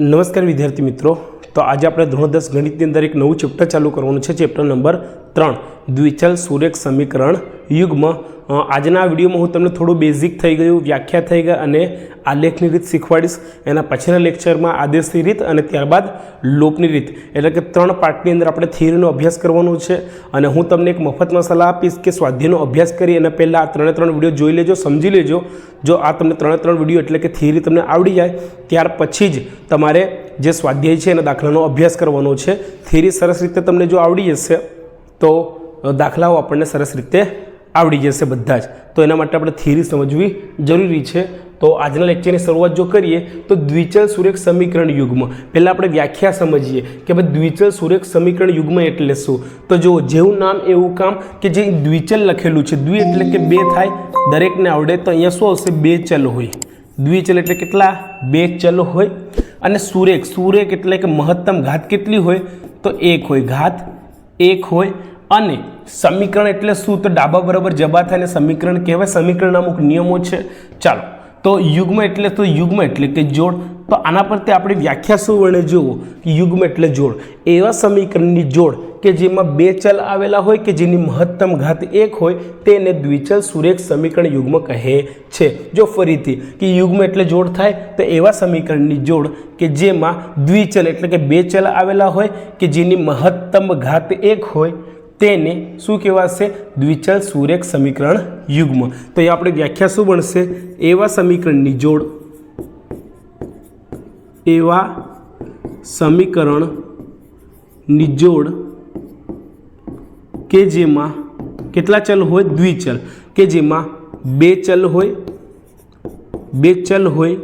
નમસ્કાર વિદ્યાર્થી મિત્રો. તો આજે આપણે ધોરણ દસ ગણિતની અંદર એક નવું ચેપ્ટર ચાલુ કરવાનું છે. ચેપ્ટર નંબર ત્રણ દ્વિચલ સુરેખ સમીકરણ યુગ્મ. આજના વિડીયોમાં હું તમને થોડું બેઝિક થઈ ગયું, વ્યાખ્યા થઈ ગઈ અને આલેખની રીત શીખવાડીશ. એના પછીના લેક્ચરમાં આદેશની રીત અને ત્યારબાદ લોપની રીત. એટલે કે ત્રણ પાર્ટની અંદર આપણે થિયરીનો અભ્યાસ કરવાનો છે અને હું તમને એક મફતમાં સલાહ આપીશ કે સ્વાધ્યાયનો અભ્યાસ કરી અને પહેલાં આ ત્રણે ત્રણ વીડિયો જોઈ લેજો, સમજી લેજો. જો આ તમને ત્રણે ત્રણ વીડિયો એટલે કે થિયરી તમને આવડી જાય, ત્યાર પછી જ તમારે જે સ્વાધ્યાય છે એના દાખલાનો અભ્યાસ કરવાનો છે. થિયરી સરસ રીતે તમને જો આવડી જશે તો દાખલાઓ આપણને સરસ રીતે આવડી જશે બધા જ. તો એના માટે આપણે થિયરી સમજવી જરૂરી છે. તો આજના લેક્ચરની શરૂઆત જો કરીએ, તો દ્વિચલ સુરેખ સમીકરણ યુગ્મ. પહેલાં આપણે વ્યાખ્યા સમજીએ કે ભાઈ દ્વિચલ સુરેખ સમીકરણ યુગ્મ એટલે શું? તો જો જેવું નામ એવું કામ કે જે દ્વિચલ લખેલું છે. દ્વિ એટલે કે બે થાય, દરેકને આવડે તો અહીંયા શું આવશે? બે ચલ હોય. દ્વિચલ એટલે કેટલા? બે ચલ હોય. અને સુરેખ સુરેખ એટલે કે મહત્તમ ઘાત કેટલી હોય? તો એક હોય. ઘાત એક હોય અને સમીકરણ એટલે શું? તો ડાબા બરાબર જબા થાય અને સમીકરણ કહેવાય. સમીકરણના અમુક નિયમો છે. ચાલો. તો યુગ્મ એટલે તો યુગ્મ એટલે કે જોડ તો આના પરથી આપણી વ્યાખ્યા શું વણે જુઓ કે યુગ્મ એટલે જોડ. એવા સમીકરણની જોડ કે જેમાં બે ચલ આવેલા હોય કે જેની મહત્તમ ઘાત એક હોય, તેને દ્વિચલ સુરેખ સમીકરણ યુગ્મ કહે છે. જો ફરીથી કે યુગ્મ એટલે જોડ થાય, તો એવા સમીકરણની જોડ કે જેમાં દ્વિચલ એટલે કે બે ચલ આવેલા હોય કે જેની મહત્તમ ઘાત એક હોય, તેને શું કહેવાશે? દ્વિચલ સુરેખ સમીકરણ યુગ્મ. તો એ આપણે વ્યાખ્યા શું બનશે? એવા સમીકરણની જોડ એવા સમીકરણ નિજોડ કે જેમાં કેટલા ચલ હોય? દ્વિચલ કે જેમાં બે ચલ હોય, બે ચલ હોય,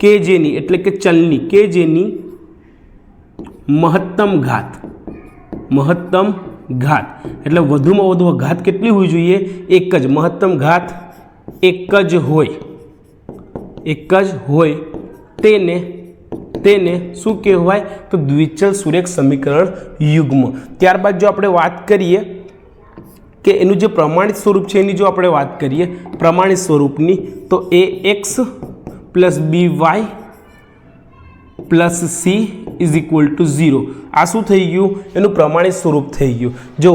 કે જેની, એટલે કે ચલની, કે જેની મહત્તમ ઘાત. મહત્તમ ઘાત. એટલે વધુમાં વધુ ઘાત કેટલી હોવી જોઈએ? એક જ. મહત્તમ ઘાત એક જ હોય. એક જ હોય. તેને તેને શું કહેવાય તો દ્વિચલ સુરેખ સમીકરણ યુગ્મ. ત્યારબાદ જો આપણે વાત કરીએ કે એનું જે પ્રમાણિત સ્વરૂપ છે, એની જો આપણે વાત કરીએ પ્રમાણિત સ્વરૂપની, તો a x plus b y plus c is equal to zero. આ શું થઈ ગયું? એનું પ્રમાણિત સ્વરૂપ થઈ ગયું. જો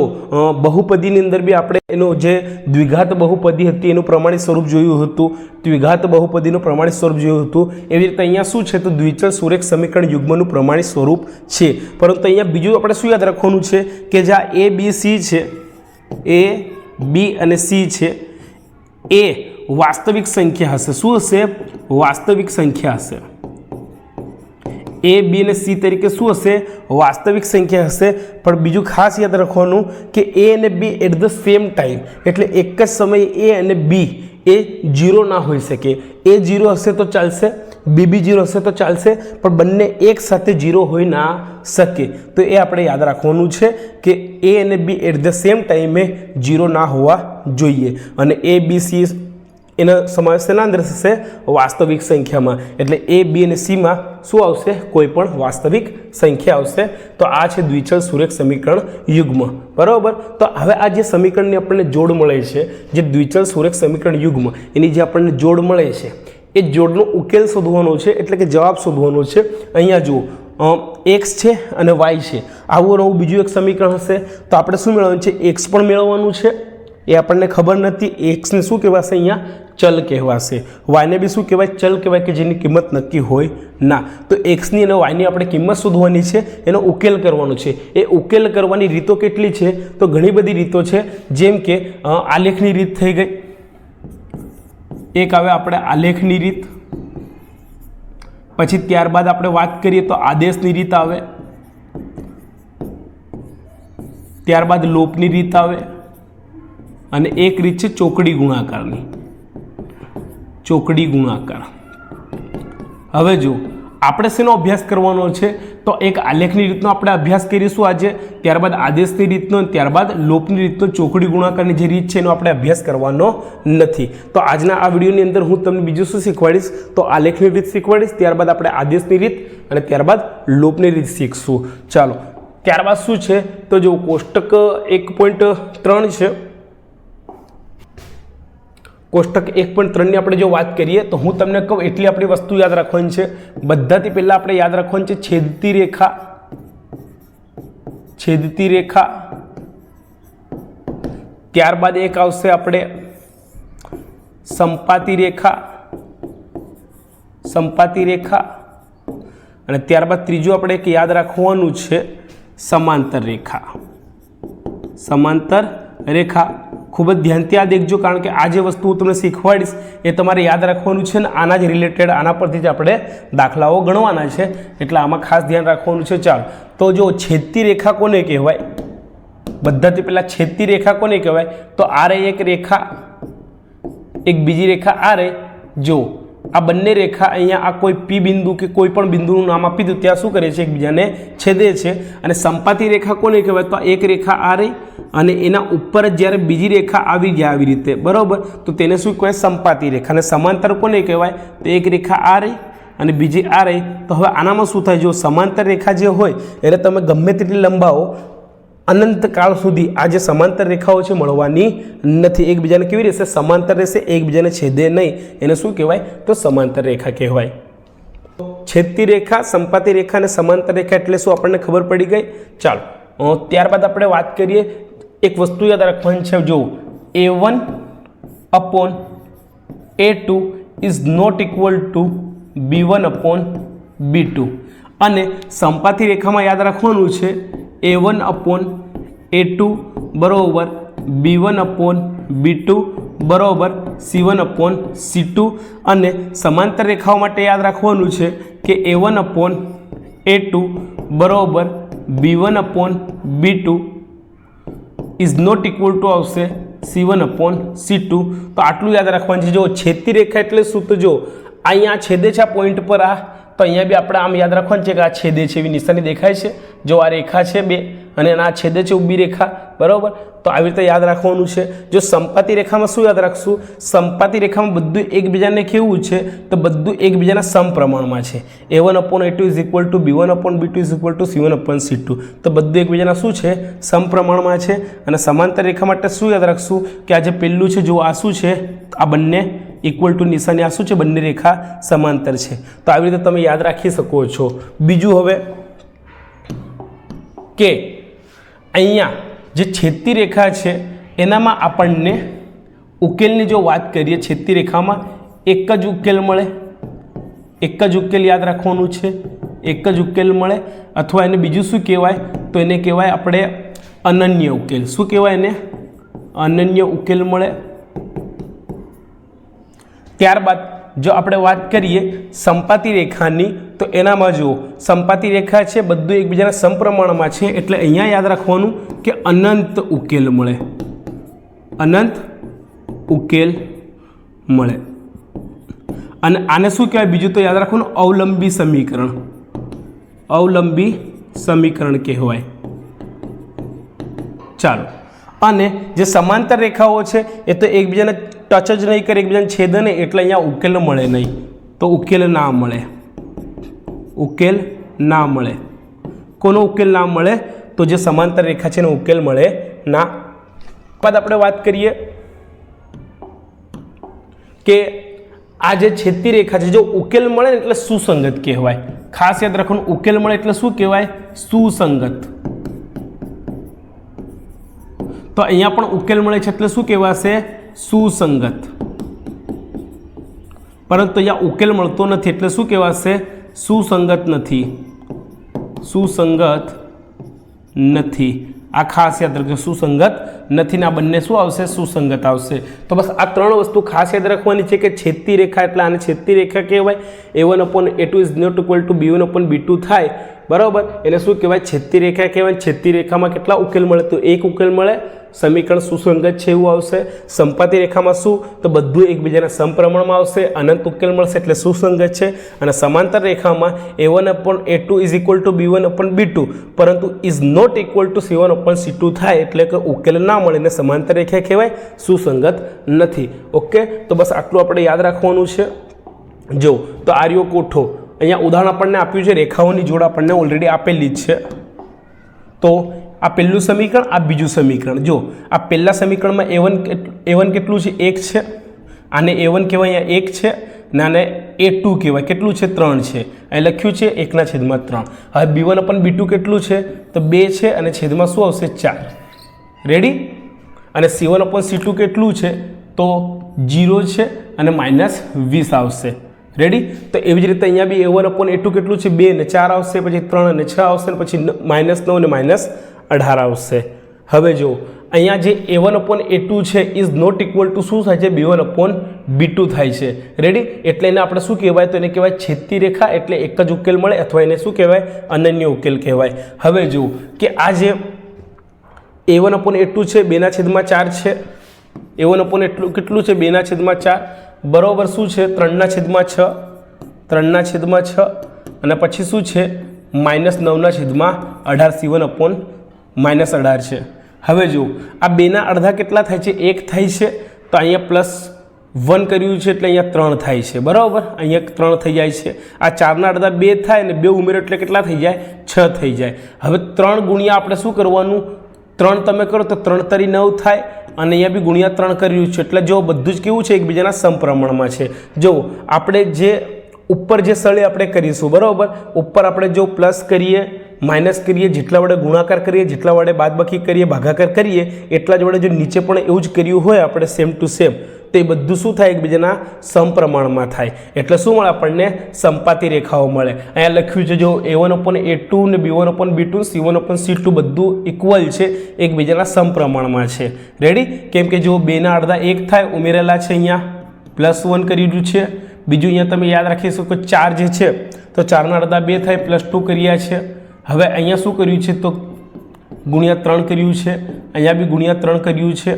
બહુપદીની અંદર બી આપણે એનું જે દ્વિઘાત બહુપદી હતી એનું પ્રમાણિત સ્વરૂપ જોયું હતું. દ્વિઘાત બહુપદીનું પ્રમાણિત સ્વરૂપ જોયું હતું. એવી રીતે અહીંયા શું છે? તો દ્વિચલ સુરેખ સમીકરણ યુગ્મનું પ્રમાણિત સ્વરૂપ છે. પરંતુ અહીંયા બીજું આપણે શું યાદ રાખવાનું છે? કે જે આ એ બી સી છે એ બી અને સી છે, એ વાસ્તવિક સંખ્યા હશે. શું હશે? વાસ્તવિક સંખ્યા હશે. એ બી અને સી તરીકે શું હશે? વાસ્તવિક સંખ્યા હશે. પણ બીજું ખાસ યાદ રાખવાનું કે એ અને b at the same time એટલે એક જ સમયે એ અને બી એ જીરો ના હોઈ શકે. એ જીરો હશે તો ચાલશે. બી બી જીરો હશે તો ચાલશે. પણ બંને એક સાથે જીરો હોઈ ના શકે. તો એ આપણે યાદ રાખવાનું છે કે એ અને બી એટ ધ સેમ ટાઈમે જીરો ના હોવા જોઈએ. અને એ બી સી એનો સમાવેશ તેના અંદર થશે વાસ્તવિક સંખ્યામાં. એટલે એ બી અને સીમાં શું આવશે? કોઈ પણ વાસ્તવિક સંખ્યા આવશે. તો આ છે દ્વિચલ સુરેખ સમીકરણ યુગ્મ. બરાબર? તો હવે આ જે સમીકરણની આપણને જોડ મળે છે, જે દ્વિચલ સુરેખ સમીકરણ યુગ્મ, એની જે આપણને જોડ મળે છે, એ જોડનો ઉકેલ શોધવાનો છે, એટલે કે જવાબ શોધવાનો છે. અહીંયા જુઓ. એક્સ છે અને વાય છે. આવું નવું બીજું એક સમીકરણ હશે. તો આપણે શું મેળવવાનું છે? એક્સ પણ મેળવવાનું છે. એ આપણને ખબર નથી. એક્સને શું કહેવાશે અહીંયા? ચલ કહેવાશે. વાયને બી શું કહેવાય? ચલ કહેવાય કે જેની કિંમત નક્કી હોય ના. તો એક્સની અને વાયની આપણે કિંમત શોધવાની છે, એનો ઉકેલ કરવાનો છે. એ ઉકેલ કરવાની રીતો કેટલી છે? તો ઘણી બધી રીતો છે. જેમ કે આલેખની રીત થઈ ગઈ. એક આવે આપણે આલેખની રીત. પછી ત્યારબાદ આપણે વાત કરીએ તો આદેશની રીત આવે. ત્યારબાદ લોપની રીત આવે. અને એક રીત છે ચોકડી ગુણાકારની. ચોકડી ગુણાકાર. હવે જો આપણે શેનો અભ્યાસ કરવાનો છે? તો એક આલેખની રીતનો આપણે અભ્યાસ કરીશું આજે, ત્યારબાદ આદેશની રીતનો ત્યારબાદ લોપની રીતનો ચોકડી ગુણાકારની જે રીત છે એનો આપણે અભ્યાસ કરવાનો નથી. તો આજના આ વિડીયોની અંદર હું તમને બીજું શું શીખવાડીશ? તો આલેખની રીત શીખવાડીશ, ત્યારબાદ આપણે આદેશની રીત અને ત્યારબાદ લોપની રીત શીખશું. ચાલો, ત્યારબાદ શું છે? તો જો કોષ્ટક એક પોઈન્ટ ત્રણ છે. કોષ્ટક એક પોઈન્ટ ત્રણની આપણે જો વાત કરીએ, તો હું તમને કહું, એટલી આપણી વસ્તુ યાદ રાખવાની છે. બધાથી પહેલાં આપણે યાદ રાખવાની છે છેદતી રેખા. છેદતી રેખા. ત્યારબાદ એક આવશે આપણે સંપાતી રેખા. સંપાતી રેખા. અને ત્યારબાદ ત્રીજું આપણે એક યાદ રાખવાનું છે, સમાંતર રેખા. સમાંતર રેખા. ખૂબ જ ધ્યાનથી આ દેખજો, કારણ કે આ જે વસ્તુ હું તમને શીખવાડીશ એ તમારે યાદ રાખવાનું છે ને આના જ રિલેટેડ આના પરથી જ આપણે દાખલાઓ ગણવાના છે. એટલે આમાં ખાસ ધ્યાન રાખવાનું છે. ચાલો, તો જો છેદતી રેખા કોને કહેવાય? બધાથી પહેલાં છેદતી રેખા કોને કહેવાય? તો આ એક રેખા, એક બીજી રેખા આ રહી. જો આ બંને રેખા અહીંયા આ કોઈ પી બિંદુ કે કોઈ પણ બિંદુનું નામ આપી દઉં ત્યાં શું કરે છે? એકબીજાને છેદે છે. અને સંપાતી રેખા કોને કહેવાય? તો આ એક રેખા આ રહી અને એના ઉપર જ જ્યારે બીજી રેખા આવી જાય આવી રીતે. બરાબર? તો તેને શું કહેવાય? સંપાતી રેખા. અને સમાંતર કોને કહેવાય? તો એક રેખા આ રહી અને બીજી આ રહી. તો હવે આનામાં શું થાય? જો સમાંતર રેખા જે હોય એને તમે ગમે તેટલી લંબાવો અનંતકાળ સુધી આ જે સમાંતર રેખાઓ છે મળવાની નથી. એકબીજાને કેવી રહેશે? સમાંતર રહેશે, એકબીજાને છેદે નહીં. એને શું કહેવાય? તો સમાંતર રેખા કહેવાય. છેદતી રેખા, સંપાતી રેખા અને સમાંતર રેખા એટલે શું આપણને ખબર પડી ગઈ? ચાલો ત્યારબાદ આપણે વાત કરીએ. એક વસ્તુ યાદ રાખવાની છે, જો a one upon a two is not equal to b one upon b two અને સંપાતી રેખામાં યાદ રાખવાનું છે a one upon a two બરોબર b one upon b two બરોબર c one upon c two અને સમાંતર રેખાઓ માટે યાદ રાખવાનું છે કે a one upon a two બરોબર b one upon b two is not equal to આવશે c one upon c two તો આટલું યાદ રાખવાનું છે. જો છેદતી રેખા એટલે શું? તો જો અહીંયા છેદે છે આ પોઈન્ટ પર આ, તો અહીંયા બી આપણે આમ યાદ રાખવાનું છે કે આ છેદે છે એવી નિશાની દેખાય છે. જો આ રેખા છે બે અને આ છેદે છે ઊભી રેખા, બરાબર? તો આવી રીતે યાદ રાખવાનું છે. જો સંપાતિ રેખામાં શું યાદ રાખશું? સંપાતિ રેખામાં બધું એકબીજાને કેવું છે? તો બધું એકબીજાના સમપ્રમાણમાં છે. A one upon a two is equal to b one upon b two is equal to c one upon c two તો બધું એકબીજાના શું છે? સમપ્રમાણમાં છે. અને સમાંતર રેખા માટે શું યાદ રાખશું? કે આ જે પહેલું છે, જો આ શું છે? આ બંને ઇક્વલ ટુ નિશાની. આ શું છે? બંને રેખા સમાંતર છે. તો આવી રીતે તમે યાદ રાખી શકો છો. બીજું હવે કે અહીંયા જે છેદતી રેખા છે, એનામાં આપણને ઉકેલની જો વાત કરીએ, છેદતી રેખામાં એક જ ઉકેલ મળે. એક જ ઉકેલ યાદ રાખવાનું છે. એક જ ઉકેલ મળે. અથવા એને બીજું શું કહેવાય? તો એને કહેવાય આપણે અનન્ય ઉકેલ. શું કહેવાય એને? અનન્ય ઉકેલ મળે. ત્યારબાદ જો આપણે વાત કરીએ સંપાતિ રેખાની, તો એનામાં જુઓ, સંપાતિ રેખા છે, બધું એકબીજાના સમપ્રમાણમાં છે, એટલે અહીંયા યાદ રાખવાનું કે અનંત ઉકેલ મળે. અનંત ઉકેલ મળે. અને આને શું કહેવાય? બીજું તો યાદ રાખવાનું, અવલંબી સમીકરણ. અવલંબી સમીકરણ કહેવાય. ચાલો. અને જે સમાંતર રેખાઓ છે, એ તો એકબીજાને ટચ જ નહીં કરે, એકબીજાને છેદ નહીં, એટલે અહીંયા ઉકેલ મળે નહીં. તો ઉકેલ ના મળે. ઉકેલ ના મળે. કોનો ઉકેલ ના મળે? તો જે સમાંતર રેખા છે એનો ઉકેલ મળે ના. બાદ આપણે વાત કરીએ કે આ જે છેદતી રેખા છે, જો ઉકેલ મળે એટલે સુસંગત કહેવાય. ખાસ યાદ રાખવાનું, ઉકેલ મળે એટલે શું કહેવાય? સુસંગત. તો અહીંયા પણ ઉકેલ મળે છે એટલે શું કહેવાશે? સુસંગત. પરંતુ અહીંયા ઉકેલ મળતો નથી, એટલે શું કહેવાશે? સુસંગત નથી. સુસંગત નથી. આ ખાસ યાદ રાખજો, સુસંગત નથી ને આ બંને શું આવશે? સુસંગત આવશે. તો બસ આ ત્રણ વસ્તુ ખાસ યાદ રાખવાની છે કે છેદતી રેખા, એટલે આને છેદતી રેખા કહેવાય. A one upon a two is not equal to b one upon b two થાય. બરાબર? એને શું કહેવાય? છેદતી રેખા કહેવાય. છેદતી રેખામાં કેટલા ઉકેલ મળે? તો એક ઉકેલ મળે. સમીકરણ સુસંગત છે એવું આવશે. સંપાતી રેખામાં શું? તો બધું એકબીજાના સમપ્રમાણમાં આવશે. અનંત ઉકેલ મળશે એટલે સુસંગત છે. અને સમાંતર રેખામાં a one upon a two is equal to b one upon b two પરંતુ is not equal to c one upon c two થાય એટલે કે ઉકેલ ના મળે ને સમાંતર રેખા કહેવાય. સુસંગત નથી. ઓકે તો બસ આટલું આપણે યાદ રાખવાનું છે. જો, તો આર્યો કોઠો. અહીંયા ઉદાહરણ આપણને આપ્યું છે. રેખાઓની જોડ આપણને ઓલરેડી આપેલી જ છે. તો આ પહેલું સમીકરણ, આ બીજું સમીકરણ. જો, આ પહેલાં સમીકરણમાં એવન એવન કેટલું છે? એક છે. આને એ વન કહેવાય, અહીંયા એક છે. ને આને એ ટુ કહેવાય. કેટલું છે? ત્રણ છે. અહીં લખ્યું છે એકના છેદમાં ત્રણ. હવે b one upon b two કેટલું છે? તો બે છે અને છેદમાં શું આવશે? ચાર. રેડી અને c one upon c two કેટલું છે? તો જીરો છે અને માઇનસ વીસ આવશે. રેડી તો એવી જ રીતે અહીંયા બી એ વન અપોન કેટલું છે? બે ને ચાર આવશે, પછી ત્રણ અને છ આવશે પછી માઇનસ નવ અને માઇનસ અઢાર આવશે. હવે જો અહીંયા જે a one upon a two છે ઇઝ નોટ ઇક્વલ ટુ શું થાય છે? B one upon b two થાય છે. રેડી એટલે એને આપણે શું કહેવાય? તો એને કહેવાય છેદતી રેખા, એટલે એક જ ઉકેલ મળે, અથવા એને શું કહેવાય? અનન્ય ઉકેલ કહેવાય. હવે જો કે આ જે a one upon a two છે, બેના છેદમાં ચાર છે. એ વન અપોન એટલું કેટલું છે? બેના છેદમાં ચાર. બરોબર શું છે? ત્રણના છેદમાં છ. ત્રણના છેદમાં છ. અને પછી શું છે? માઇનસ નવના છેદમાં અઢાર સી વન અપોન માઇનસ અઢાર છે. હવે જુઓ, આ બેના અડધા કેટલા થાય છે? એક થાય છે, તો અહીંયા પ્લસ વન કર્યું છે એટલે અહીંયા ત્રણ થાય છે. બરાબર? અહીંયા ત્રણ થઈ જાય છે. આ ચારના અડધા બે થાય ને બે ઉમેરો એટલે કેટલા થઈ જાય? છ થઈ જાય. હવે ત્રણ ગુણ્યા આપણે શું કરવાનું? ત્રણ તમે કરો તો ત્રણ તરી નવ થાય અને અહીંયા બી ગુણ્યા ત્રણ કર્યું છે. એટલે જો બધું જ કેવું છે, એકબીજાના સંપ્રમણમાં છે. જો આપણે જે ઉપર જે સળે આપણે કરીશું, બરાબર? ઉપર આપણે જો પ્લસ કરીએ માઇનસ કરીએ, જેટલા વડે ગુણાકાર કરીએ, જેટલા વડે બાદબાકી કરીએ, ભાગાકાર કરીએ, એટલા જ વડે જો નીચે પણ એવું જ કર્યું હોય, આપણે સેમ ટુ સેમ તો એ બધું શું થાય? એકબીજાના સમપ્રમાણમાં થાય. એટલે શું મળે? આપણને સંપાતી રેખાઓ મળે. અહીંયા લખ્યું છે, જો a one upon a two ને b one upon b two c one upon c two બધું ઇક્વલ છે, એકબીજાના સમપ્રમાણમાં છે. રેડી કેમ કે જો બેના અડધા એક થાય, ઉમેરેલા છે અહીંયા પ્લસ વન કર્યું છે. બીજું અહીંયા તમે યાદ રાખી શકો, ચાર જે છે, તો ચારના અડધા બે થાય પ્લસ ટુ કર્યા છે. હવે અહીંયા શું કર્યું છે તો ગુણ્યા ત્રણ કર્યું છે, અહીંયા બી ગુણ્યા ત્રણ કર્યું છે.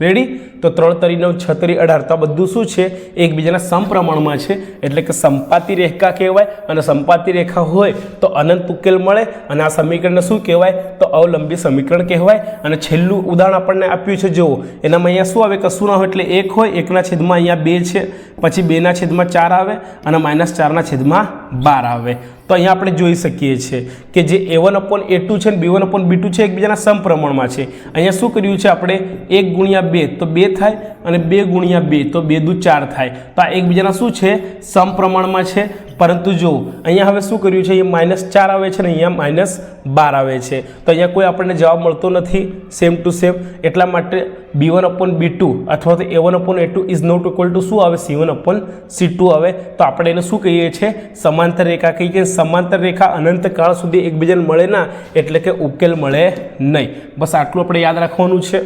રેડી તો ત્રણ તરી નવ છત્રી અઢાર. તો આ બધું શું છે? એકબીજાના સમપ્રમાણમાં છે. એટલે કે સંપાતી રેખા કહેવાય અને સંપાતી રેખા હોય તો અનંત ઉકેલ મળે અને આ સમીકરણને શું કહેવાય? તો અવલંબી સમીકરણ કહેવાય. અને છેલ્લું ઉદાહરણ આપણને આપ્યું છે, જુઓ. એનામાં અહીંયા શું આવે? કશું ના હોય એટલે એક હોય, એકના છેદમાં અહીંયા બે છે. પછી બેના છેદમાં ચાર આવે અને માઇનસ ચારના છેદમાં બાર આવે. તો અહીંયા આપણે જોઈ શકીએ છીએ કે જે a one upon a two છે ને b one upon b two છે એકબીજાના સમપ્રમાણમાં છે. અહીંયા શું કર્યું છે આપણે? એક ગુણ્યા બે. તો બે થાય અને બે ગુણ્યા બે, તો બે દુ ચાર થાય. તો આ એકબીજાના શું છે? સમપ્રમાણમાં છે. પરંતુ જો અહીંયા હવે શું કર્યું છે? અહીંયા માઇનસ ચાર આવે છે ને અહીંયા માઇનસ બાર આવે છે. તો અહીંયા કોઈ આપણને જવાબ મળતો નથી. સેમ ટુ સેમ એટલા માટે b one upon b two અથવા તો a one upon a two is not equal to શું આવે? C one upon c two આવે. તો આપણે એને શું કહીએ છીએ? સમાંતર રેખા કહીએ છીએ સમાંતર રેખા અનંત કાળ સુધી એકબીજાને મળે ના, એટલે કે ઉકેલ મળે નહીં. બસ આટલું આપણે યાદ રાખવાનું છે.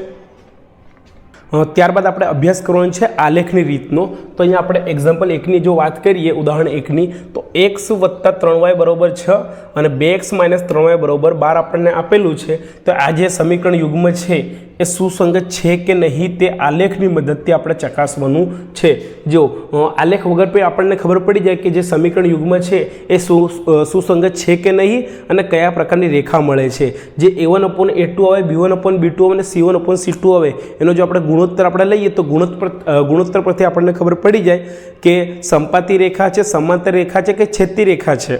ત્યારબાદ આપણે અભ્યાસ કરવાનો છે આલેખની રીતનો. તો અહીંયા આપણે એક્ઝામ્પલ એકની જો વાત કરીએ, ઉદાહરણ એકની, તો એક્સ વત્તા ત્રણ વાય બરોબર છ અને બે એક્સ માઇનસ ત્રણ વાય બરોબર બાર આપણને આપેલું છે. તો આ જે સમીકરણ યુગ્મ છે, એ સુસંગત છે કે નહીં તે આલેખની મદદથી આપણે ચકાસવાનું છે. જો આલેખ વગર પણ આપણને ખબર પડી જાય કે જે સમીકરણ યુગ્મ છે, એ સુસંગત છે કે નહીં અને કયા પ્રકારની રેખા મળે છે. જે a one upon a two આવે b one upon b two આવે અને c one upon c two આવે, એનો જો આપણે ગુણોત્તર આપણે લઈએ તો ગુણોત્તર ગુણોત્તર પરથી આપણને ખબર પડી જાય કે સંપાતી રેખા છે, સમાંતર રેખા છે કે છેદતી રેખા છે.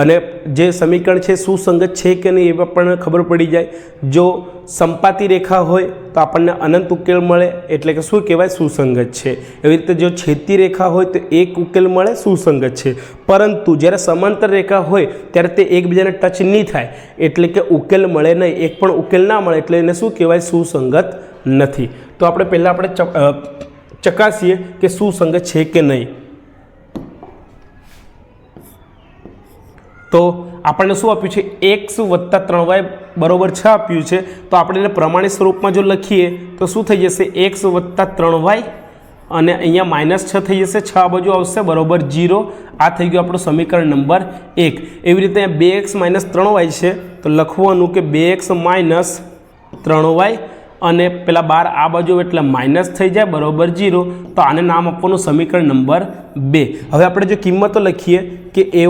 અને જે સમીકરણ છે, સુસંગત છે કે નહીં એ આપણને ખબર પડી જાય. જો સંપાતી રેખા હોય તો આપણને અનંત ઉકેલ મળે, એટલે કે શું કહેવાય? સુસંગત છે. એવી રીતે જો છેતી રેખા હોય તો એક ઉકેલ મળે, સુસંગત છે. પરંતુ જ્યારે સમાંતર રેખા હોય, ત્યારે તે એકબીજાને ટચ નહીં થાય. એટલે કે ઉકેલ મળે નહીં. એક પણ ઉકેલ ના મળે, એટલે એને શું કહેવાય? સુસંગત નથી. તો આપણે પહેલાં આપણે ચક- ચકાસીએ કે સુસંગત છે કે નહીં. તો આપણને શું આપ્યું છે? એક્સ વત્તા ત્રણ વાય બરોબર છ આપ્યું છે. તો આપણે એને પ્રમાણિત સ્વરૂપમાં જો લખીએ, તો શું થઈ જશે? એક્સ વત્તા ત્રણ વાય અને અહીંયા માઇનસ છ થઈ જશે. છ બાજુ આવશે, બરોબર જીરો. આ થઈ ગયું આપણું સમીકરણ નંબર એક. એવી રીતે અહીંયા બે એક્સ માઇનસ ત્રણ વાય છે. તો લખવાનું કે બે એક્સ માઇનસ ત્રણ વાય અને પેલા બાર આ બાજુ એટલે માઇનસ થઈ જાય, બરોબર જીરો તો આને નામ આપવાનું સમીકરણ નંબર બે. હવે આપણે જો કિંમતો લખીએ કે એ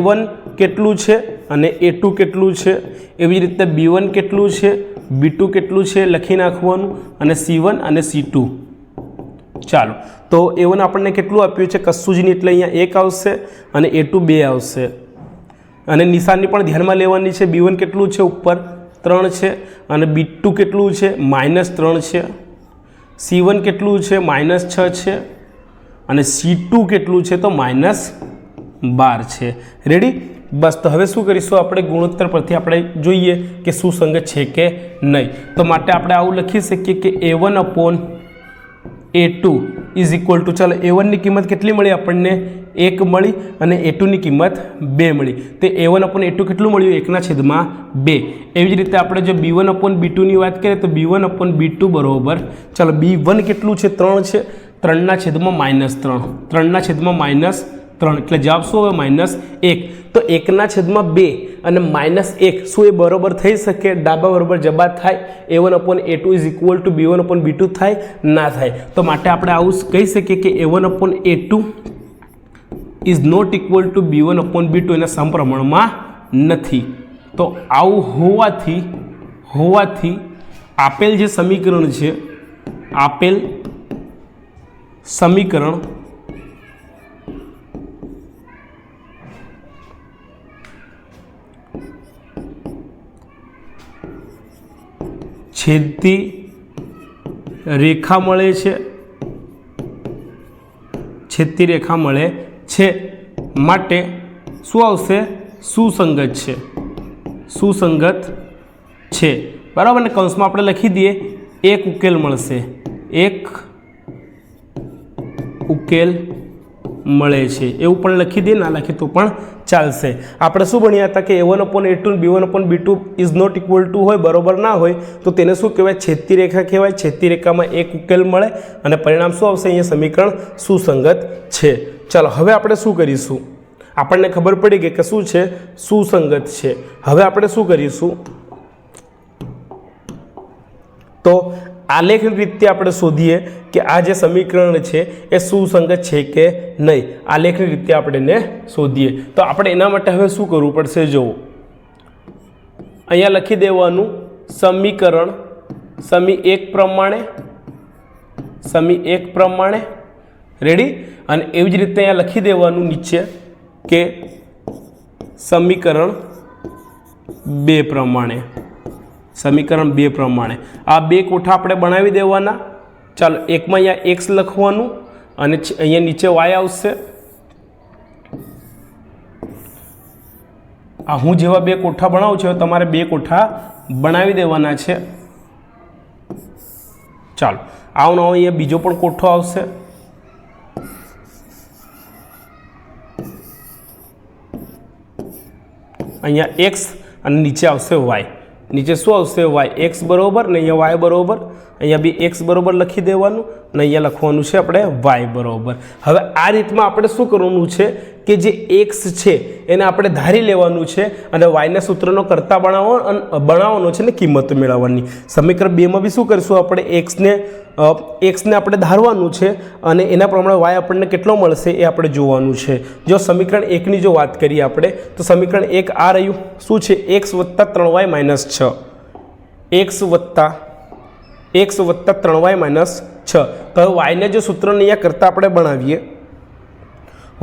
કેટલું છે અને એ કેટલું છે, એવી રીતે બી કેટલું છે બી કેટલું છે લખી નાખવાનું અને સી અને સી ચાલો, તો એ આપણને કેટલું આપ્યું છે? કશું જ નહીં એટલે અહીંયા એક આવશે અને એ બે આવશે. અને નિશાનની પણ ધ્યાનમાં લેવાની છે. બી કેટલું છે? ઉપર ત્રણ છે અને બી ટુ કેટલું છે? માઇનસ ત્રણ છે. સી વન કેટલું છે? માઇનસ છ છે. અને સી ટુ કેટલું છે? તો માઇનસ બાર છે. રેડી બસ, તો હવે શું કરીશું આપણે ગુણોત્તર પરથી આપણે જોઈએ કે શું સંગત છે કે નહીં. તો માટે આપણે આવું લખી શકીએ કે a one upon a two is equal to. ચાલો, એ વનની કિંમત કેટલી મળી આપણને? એક મળી અને એ ટુની કિંમત બે મળી. તો a one upon a two કેટલું મળ્યું? એકના છેદમાં બે. એવી જ રીતે આપણે જો બી વન અપોન બી ટુની વાત કરીએ તો b one upon b two બરાબર. ચાલો બી વન કેટલું છે? ત્રણ છે. ત્રણના છેદમાં માઇનસ ત્રણ. ત્રણના છેદમાં માઇનસ ત્રણ. એટલે જવાબ શું હવે માઇનસ એક. તો એકના છેદમાં બે અને માઇનસ એક. શું એ બરોબર થઈ શકે? ડાબા બરોબર જબા થાય? A one upon a two is equal to b one upon b two થાય? ના થાય. તો માટે આપણે આવું કહી શકીએ કે a one upon a two is not equal to b one upon b two એના સમપ્રમાણમાં નથી. તો આવું હોવાથી હોવાથી આપેલ જે સમીકરણ છે, આપેલ સમીકરણ છેદતી રેખા મળે છે. છેદતી રેખા મળે છે. માટે શું આવશે? સુસંગત છે. સુસંગત છે. બરાબર ને? કૌંસમાં આપણે લખી દઈએ. એક ઉકેલ મળશે. એક ઉકેલ મળે છે. એવું પણ લખી દઈએ. ના લખી તો પણ ચાલશે. આપણે શું ભણ્યા હતા કે a one upon a two b one upon b two is not equal to હોય, બરોબર ના હોય, તો તેને શું કહેવાય? છેતી રેખા કહેવાય. છેતી રેખામાં એક ઉકેલ મળે. અને પરિણામ શું આવશે? અહીંયા સમીકરણ સુસંગત છે. ચાલો, હવે આપણે શું કરીશું? આપણને ખબર પડી ગઈ કે શું છે? સુસંગત છે. હવે આપણે શું કરીશું? તો આલેખ રીતે આપણે શોધીએ કે આ જે સમીકરણ છે, એ સુસંગત છે કે નહીં? આલેખની રીતે આપણે એને શોધીએ. તો આપણે એના માટે હવે શું કરવું પડશે? જુઓ. અહીંયા લખી દેવાનું, સમીકરણ, સમી એક પ્રમાણે, સમી એક પ્રમાણે રેડી અને એવી જ રીતે અહીંયા લખી દેવાનું નીચે કે સમીકરણ બે પ્રમાણે. સમીકરણ બે પ્રમાણે. આ બે કોઠા આપણે બનાવી દેવાના. ચાલો, એકમાં અહીંયા એક્સ લખવાનું અને અહીંયા નીચે વાય આવશે. આ હું જેવા બે કોઠા બનાવું છું તમારે બે કોઠા બનાવી દેવાના છે. ચાલો આવો નવો અહીંયા બીજો પણ કોઠો આવશે. અહીંયા એક્સ અને નીચે આવશે વાય નીચે શું આવશે વાય એક્સ બરોબર ને અહીંયા વાય બરોબર. અહીંયા બી એક્સ બરોબર લખી દેવાનું. અને અહીંયા લખવાનું છે આપણે વાય બરાબર. હવે આ રીતમાં આપણે શું કરવાનું છે કે જે એક્સ છે એને આપણે ધારી લેવાનું છે અને વાયના સૂત્રનો કરતા બનાવવા બનાવવાનો છે ને કિંમત મેળવવાની. સમીકરણ બેમાં બી શું કરીશું આપણે? એક્સને એક્સને આપણે ધારવાનું છે અને એના પ્રમાણે વાય આપણને કેટલો મળશે એ આપણે જોવાનું છે. જો સમીકરણ એકની જો વાત કરીએ આપણે, તો સમીકરણ એક આ રહ્યું. શું છે? એક્સ વત્તા ત્રણ વાય માઇનસ છ. એક્સ વત્તા એક્સ વત્તા ત્રણ વાય માઇનસ છ. તો વાયને જો સૂત્રને અહીંયા કરતાં આપણે બનાવીએ.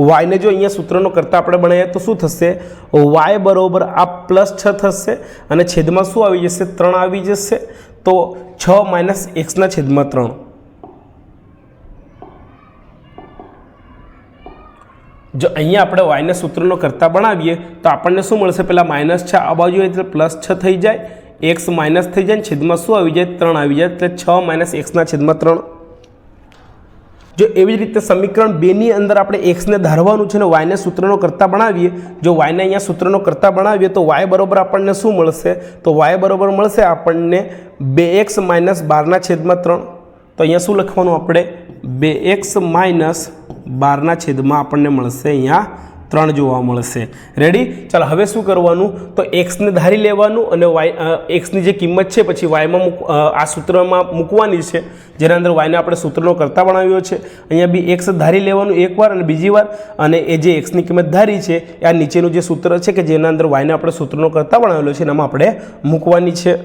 વાયને જો અહીંયા સૂત્રનો કરતાં આપણે બનાવીએ, તો શું થશે? વાય બરોબર આ પ્લસ છ થશે અને છેદમાં શું આવી જશે? ત્રણ આવી જશે. તો છ માઇનસ એક્સના છેદમાં ત્રણ. જો અહીંયા આપણે વાયને સૂત્રનો કરતાં બનાવીએ, તો આપણને શું મળશે? પહેલાં માઇનસ છ, આ બાજુ એટલે પ્લસ છ થઈ જાય. એક્સ માઇનસ થઈ જાય ને છેદમાં શું આવી જાય? ત્રણ આવી જાય. એટલે છ માઇનસ એક્સના છેદમાં ત્રણ. જો એવી જ રીતે સમીકરણ બેની અંદર આપણે એક્સને ધારવાનું છે ને વાયને સૂત્રનો કરતા બનાવીએ, જો વાયને અહીંયા સૂત્રનો કરતા બનાવીએ, તો વાય બરોબર આપણને શું મળશે? તો વાય બરાબર મળશે આપણને બે એક્સ માઇનસ બારના છેદમાં ત્રણ. તો અહીંયા શું લખવાનું આપણે? બે એક્સ માઇનસ બારના છેદમાં આપણને મળશે અહીંયા ત્રણ જોવા મળશે. રેડી ચાલો, હવે શું કરવાનું? તો એક્સને ધારી લેવાનું અને વાય એક્સની જે કિંમત છે, પછી વાયમાં મૂક આ સૂત્રમાં મૂકવાની છે. જેના અંદર વાયને આપણે સૂત્રનો કરતા બનાવ્યો છે. અહીંયા બી એક્સ ધારી લેવાનું એકવાર અને બીજી વાર. અને એ જે એક્સની કિંમત ધારી છે, એ આ નીચેનું જે સૂત્ર છે કે જેના અંદર વાયને આપણે સૂત્રનો કરતા બનાવેલો છે, એનામાં આપણે મૂકવાની છે.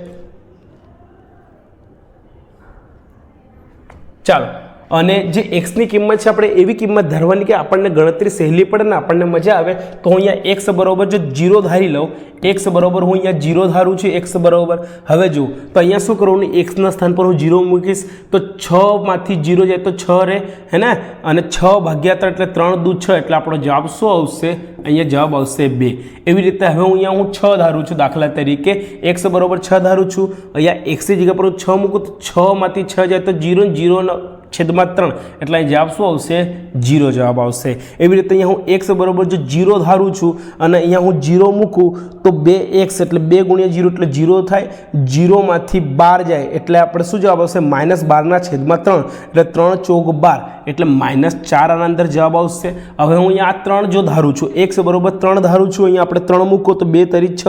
ચાલો. અને જે એક્સની કિંમત છે, આપણે એવી કિંમત ધરવાની કે આપણને ગણતરી સહેલી પડે ને આપણને મજા આવે, તો હું અહીંયા એક્સ બરોબર જો જીરો ધારી લઉં એક્સ બરોબર હું અહીંયા જીરો ધારું છું એક્સ બરોબર. હવે જુઓ, તો અહીંયા શું કરવાનું એક્સના સ્થાન પર હું જીરો મૂકીશ, તો છમાંથી જીરો જાય તો છ રહે, હે ને? અને છ ભાગ્યા ત્રણ એટલે ત્રણ દૂ છ, એટલે આપણો જવાબ શું આવશે? અહીંયા જવાબ આવશે બે. એવી રીતે હવે હું અહીંયા હું છ ધારું છું દાખલા તરીકે. એક્સ બરોબર છ ધારું છું. અહીંયા એક્સની જગ્યા પર હું છ મૂકું, તો છમાંથી છ જાય તો જીરો જીરોનો છેદમાં ત્રણ. એટલે અહીં જવાબ શું આવશે? જીરો જવાબ આવશે. એવી રીતે અહીંયા હું એક્સ બરોબર જો જીરો ધારું છું અને અહીંયા હું જીરો મૂકું, તો બે એક્સ એટલે બે ગુણ્યા જીરો એટલે જીરો થાય. જીરોમાંથી બાર જાય એટલે આપણે શું જવાબ આવશે? માઇનસ બારના છેદમાં ત્રણ. એટલે ત્રણ ચોક બાર. એટલે માઇનસ ચાર આના અંદર જવાબ આવશે. હવે હું અહીંયા ત્રણ જો ધારું છું એક્સ બરોબર ત્રણ ધારું છું, અહીંયા આપણે ત્રણ મૂકો તો બે તરી છ.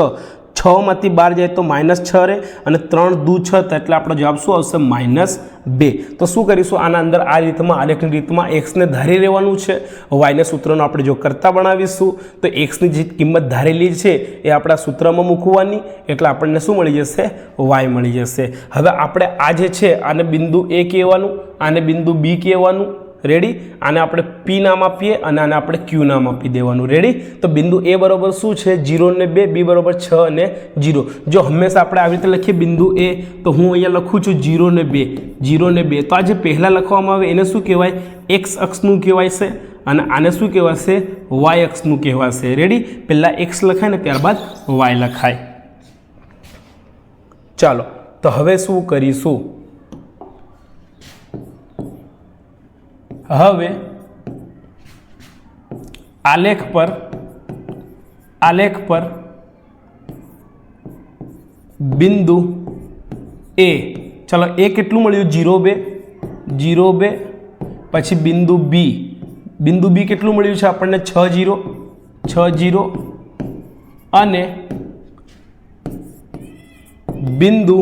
છમાંથી બાર જાય તો માઇનસ છ રહે અને ત્રણ દુ છ એટલે આપણો જવાબ શું આવશે? માઇનસ બે. તો શું કરીશું? આના અંદર આ રીતમાં આલેખની રીતમાં એક્સને ધારી રહેવાનું છે. વાયને સૂત્રનો આપણે જો કરતા બનાવીશું, તો એક્સની જે કિંમત ધારેલી છે એ આપણા સૂત્રમાં મૂકવાની. એટલે આપણને શું મળી જશે? વાય મળી જશે. હવે આપણે આ જે છે, આને બિંદુ એ કહેવાનું, આને બિંદુ બી કહેવાનું રેડી આને આપણે પી નામ આપીએ અને આને આપણે ક્યુ નામ આપી દેવાનું. રેડી તો બિંદુ એ બરાબર શું છે? જીરો ને બે બી બરોબર છ અને જીરો જો હંમેશા આપણે આવી રીતે લખીએ બિંદુ એ તો હું અહીંયા લખું છું જીરો ને બે. જીરો ને બે. તો આ જે પહેલાં લખવામાં આવે એને શું કહેવાય? એક્સ અક્ષનું કહેવાય છે અને આને શું કહેવાશે? વાય અક્ષનું કહેવાશે. રેડી પહેલાં એક્સ લખાય ને ત્યારબાદ વાય લખાય. ચાલો. તો હવે શું કરીશું? હવે આલેખ પર આલેખ પર બિંદુ એ ચલો એ કેટલું મળ્યું? જીરો બે જીરો બે, પછી બિંદુ બી બિંદુ બી કેટલું મળ્યું છે આપણને? છ જીરો છ જીરો અને બિંદુ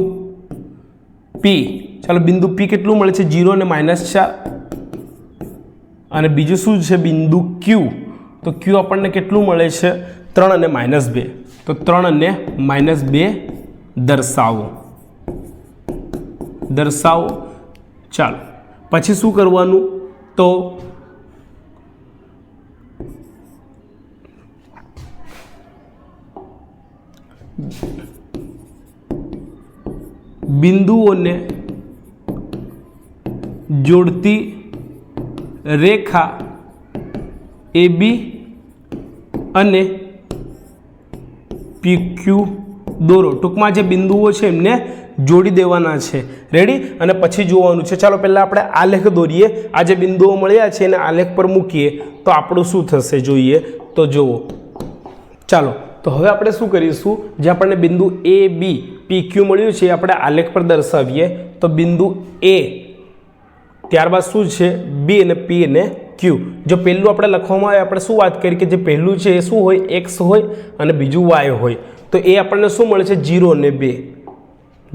પી ચાલો બિંદુ પી કેટલું મળે છે? જીરો અને માઇનસ ચાર. અને બીજું શું છે બિંદુ ક્યુ તો ક્યુ આપણને કેટલું મળે છે? ત્રણ અને માઇનસ બે. તો ત્રણ અને માઇનસ બે દર્શાવો. દર્શાવો. ચાલો. પછી શું કરવાનું? તો બિંદુઓને જોડતી રેખા એ બી અને પીક્યુ દોરો. ટૂંકમાં જે બિંદુઓ છે એમને જોડી દેવાના છે. રેડી અને પછી જોવાનું છે. ચાલો પહેલાં આપણે આલેખ દોરીએ. આ જે બિંદુઓ મળ્યા છે એને આલેખ પર મૂકીએ. તો આપણું શું થશે જોઈએ? તો જુઓ. ચાલો. તો હવે આપણે શું કરીશું? જે આપણને બિંદુ એ બી, પી ક્યુ મળ્યું છે એ આપણે આલેખ પર દર્શાવીએ. તો બિંદુ એ ત્યારબાદ શું છે? બી અને પી અને ક્યુ જો પહેલું આપણે લખવામાં આવે, આપણે શું વાત કરી કે જે પહેલું છે એ શું હોય? એક્સ હોય અને બીજું વાય હોય. તો એ આપણને શું મળે છે? જીરો ને બે.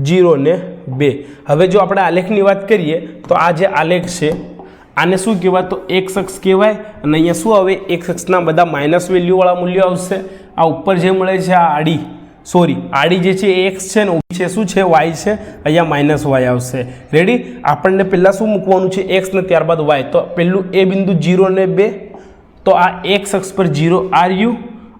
જીરો ને બે. હવે જો આપણે આલેખની વાત કરીએ, તો આ જે આલેખ છે, આને શું કહેવાય? તો એક શખ્સ કહેવાય અને અહીંયા શું આવે? એક શખ્સના બધા માઇનસ વેલ્યુવાળા મૂલ્યો આવશે. આ ઉપર જે મળે છે, આ આડી. સોરી આડી જે છે એક્સ છે ને ઊભી છે, શું છે? વાય છે. અહીંયા માઇનસ વાય આવશે. રેડી આપણને પહેલાં શું મૂકવાનું છે? એક્સ ને ત્યારબાદ વાય તો પહેલું એ બિંદુ જીરો ને બે. તો આ એક્સ અક્ષ પર જીરો આર યુ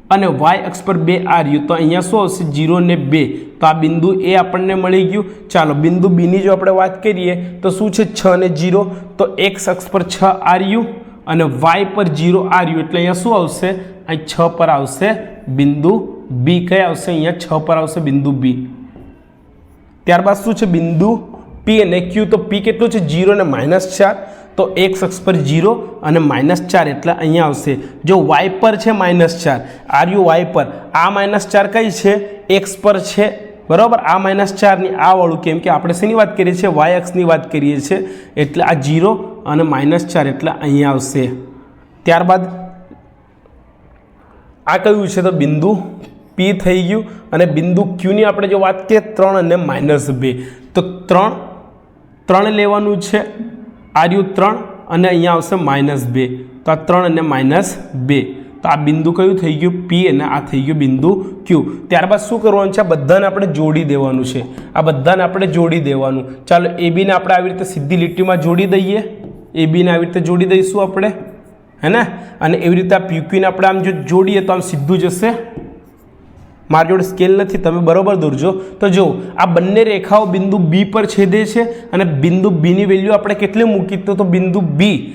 અને વાય અક્ષ પર બે આર યુ તો અહીંયા શું આવશે? જીરો ને બે. તો આ બિંદુ એ આપણને મળી ગયું. ચાલો, બિંદુ બીની જો આપણે વાત કરીએ, તો શું છે? છ ને જીરો તો એક્સ અક્ષ પર છ આર યુ અને વાય પર જીરો આર યુ એટલે અહીંયા શું આવશે? અહીં છ પર આવશે બિંદુ બી કઈ આવશે? અહીંયા છ પર આવશે બિંદુ બી. ત્યારબાદ શું છે બિંદુ? પી અને ક્યુ, તો પી કેટલું છે? જીરો અને માઇનસ ચાર. તો એક્સ અક્ષ પર જીરો અને માઇનસ ચાર એટલે અહીંયા આવશે. જો વાય પર છે માઇનસ ચાર આર યુ વાય પર. આ માઇનસ ચાર કઈ છે? એક્સ પર છે. બરાબર? આ માઇનસ ચારની આ વાળું, કેમ કે આપણે શેની વાત કરીએ છીએ? વાય અક્ષની વાત કરીએ છીએ. એટલે આ જીરો અને માઇનસ ચાર એટલે અહીંયા આવશે. ત્યારબાદ આ કયું છે તો બિંદુ? પી થઈ ગયું અને બિંદુ ક્યુની આપણે જો વાત કરીએ ત્રણ અને માઇનસ બે. તો ત્રણ ત્રણ લેવાનું છે, આર્યું ત્રણ અને અહીંયા આવશે માઇનસ બે. તો આ ત્રણ અને માઇનસ બે. તો આ બિંદુ કયું થઈ ગયું? પી અને આ થઈ ગયું બિંદુ ક્યુ ત્યારબાદ શું કરવાનું છે? આ બધાને આપણે જોડી દેવાનું છે. આ બધાને આપણે જોડી દેવાનું. ચાલો એ બીને આપણે આવી રીતે સીધી લીટીમાં જોડી દઈએ. એ બીને આવી રીતે જોડી દઈશું આપણે. હે ને? અને એવી રીતે આ પીક્યુને આપણે આમ જો જોડીએ તો આમ સીધું જશે. મારી જોડે સ્કેલ નથી, તમે બરોબર દોરજો. તો જો, આ બંને રેખાઓ બિંદુ બી પર છેદે છે અને બિંદુ બીની વેલ્યુ આપણે કેટલી મૂકી? તો બિંદુ બી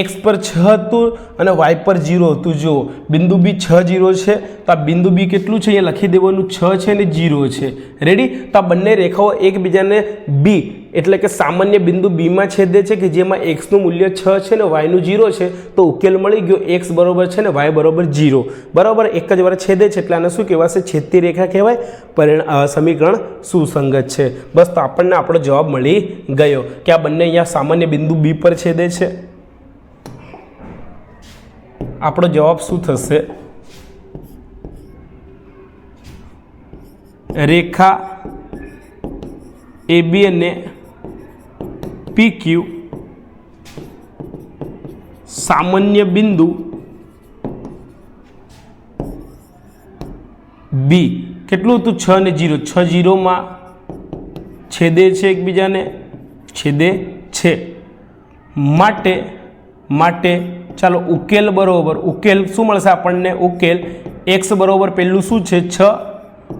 એક્સ પર છ હતું અને વાય પર જીરો હતું. જો બિંદુ બી છ જીરો છે, તો આ બિંદુ બી કેટલું છે? અહીંયા લખી દેવાનું છ છે અને જીરો છે. રેડી તો આ બંને રેખાઓ એકબીજાને બી એટલે કે સામાન્ય બિંદુ બીમાં છેદે છે કે જેમાં એક્સનું મૂલ્ય છ છે ને વાયનું જીરો છે, તો ઉકેલ મળી ગયો એક્સ બરોબર છે ને વાય બરોબર જીરો બરાબર? એક જ વાર છેદે છે, એટલે આને શું કહેવાશે? છેદતી રેખા કહેવાય. પરિણ સમીકરણ સુસંગત છે. બસ, તો આપણને આપણો જવાબ મળી ગયો કે આ બંને અહીંયા સામાન્ય બિંદુ બી પર છેદે છે. આપણો જવાબ શું થશે? રેખા એ અને પી ક્યુ સામાન્ય બિંદુ બી કેટલું હતું? છ ને જીરો. છ જીરોમાં છેદે છે એકબીજાને? છેદે છે. માટે માટે ચાલો ઉકેલ બરોબર, ઉકેલ શું મળશે આપણને? ઉકેલ એક્સ બરોબર પહેલું શું છે? છ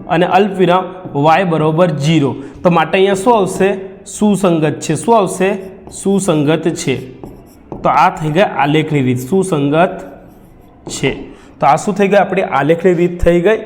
અને અલ્પવિરામ વાય બરાબર જીરો તો માટે અહીંયા શું આવશે? સુસંગત છે. શું આવશે? સુસંગત છે. તો આ થઈ ગયા આલેખની રીત. સુસંગત છે. તો આ શું થઈ ગઈ? આપણી આલેખની રીત થઈ ગઈ.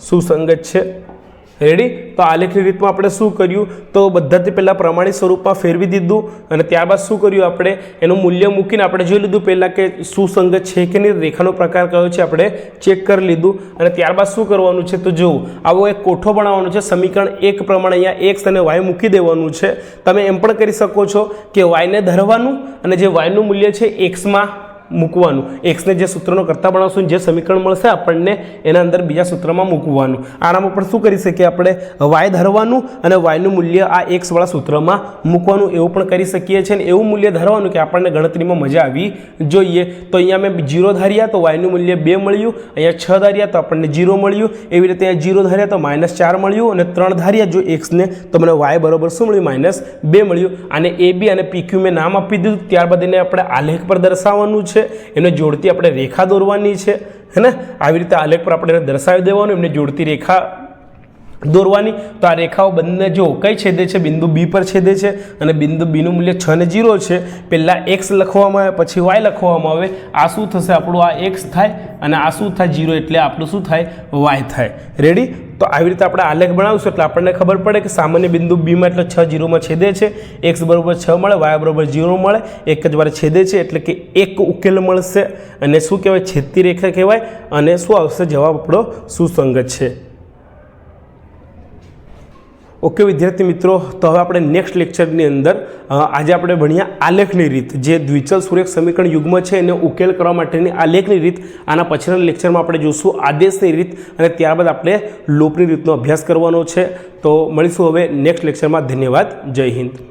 સુસંગત છે. રેડી તો આલેખની રીતમાં આપણે શું કર્યું? તો બધાથી પહેલાં પ્રમાણિત સ્વરૂપમાં ફેરવી દીધું અને ત્યારબાદ શું કર્યું આપણે? એનું મૂલ્ય મૂકીને આપણે જોઈ લીધું પહેલાં કે સુસંગત છે કે નહીં, રેખાનો પ્રકાર કયો છે, આપણે ચેક કરી લીધું. અને ત્યારબાદ શું કરવાનું છે? તો જોવું આવો એક કોઠો બનાવવાનો છે. સમીકરણ એક પ્રમાણે અહીંયા એક્સ અને વાય મૂકી દેવાનું છે. તમે એમ પણ કરી શકો છો કે વાયને ધરવાનું અને જે વાયનું મૂલ્ય છે એક્સમાં મૂકવાનું. એક્સને જે સૂત્રનો કરતા બનાવશું જે સમીકરણ મળશે આપણને એના અંદર બીજા સૂત્રમાં મૂકવાનું. આનામાં પણ શું કરી શકીએ આપણે? વાય ધરવાનું અને વાયનું મૂલ્ય આ એક્સવાળા સૂત્રમાં મૂકવાનું એવું પણ કરી શકીએ છીએ અને એવું મૂલ્ય ધરવાનું કે આપણને ગણતરીમાં મજા આવી જોઈએ. તો અહીંયા મેં જીરો ધાર્યા તો વાયનું મૂલ્ય બે મળ્યું. અહીંયા છ ધાર્યા તો આપણને જીરો મળ્યું. એવી રીતે અહીંયા જીરો ધાર્યા તો માઇનસ ચાર મળ્યું અને ત્રણ ધાર્યા જો એક્સને તો મને વાય બરોબર શું મળ્યું? માઇનસ બે મળ્યું. અને એ બી અને પીક્યુ મેં નામ આપી દીધું. ત્યારબાદ એને આપણે આલેખ પર દર્શાવવાનું છે. એને જોડતી આપણે રેખા દોરવાની છે હે ને આવી રીતે આલેખ પર આપણે દર્શાવી દેવાનું, એમને જોડતી રેખા દોરવાની. તો આ રેખાઓ બંને જો કઈ છેદે છે? બિંદુ બી પર છેદે છે અને બિંદુ બીનું મૂલ્ય છ ને જીરો છે. પહેલાં એક્સ લખવામાં આવે, પછી વાય લખવામાં આવે. આ શું થશે? આપણું આ એક્સ થાય અને આ શું થાય? જીરો એટલે આપણું શું થાય? વાય થાય. રેડી તો આવી રીતે આપણે આલેખ બનાવશું એટલે આપણને ખબર પડે કે સામાન્ય બિંદુ બીમાં એટલે છ જીરોમાં છેદે છે. એક્સ બરોબર છ મળે વાય બરાબર જીરો મળે. એક જ વાર છેદે છે એટલે કે એક ઉકેલ મળશે. અને શું કહેવાય? છેદતી રેખા કહેવાય. અને શું આવશે? જવાબ આપણો સુસંગત છે. ઓકે, વિદ્યાર્થી મિત્રો, તો હવે આપણે નેક્સ્ટ લેક્ચરની અંદર આજે આપણે ભણ્યા આલેખની રીત, જે દ્વિચલ સુરેખ સમીકરણ યુગ્મ છે એને ઉકેલ કરવા માટેની આલેખની રીત, આના પછીના લેક્ચરમાં આપણે જોઈશું આદેશની રીત, અને ત્યારબાદ આપણે લોપની રીતનો અભ્યાસ કરવાનો છે. તો મળીશું હવે નેક્સ્ટ લેક્ચરમાં ધન્યવાદ. જય હિન્દ.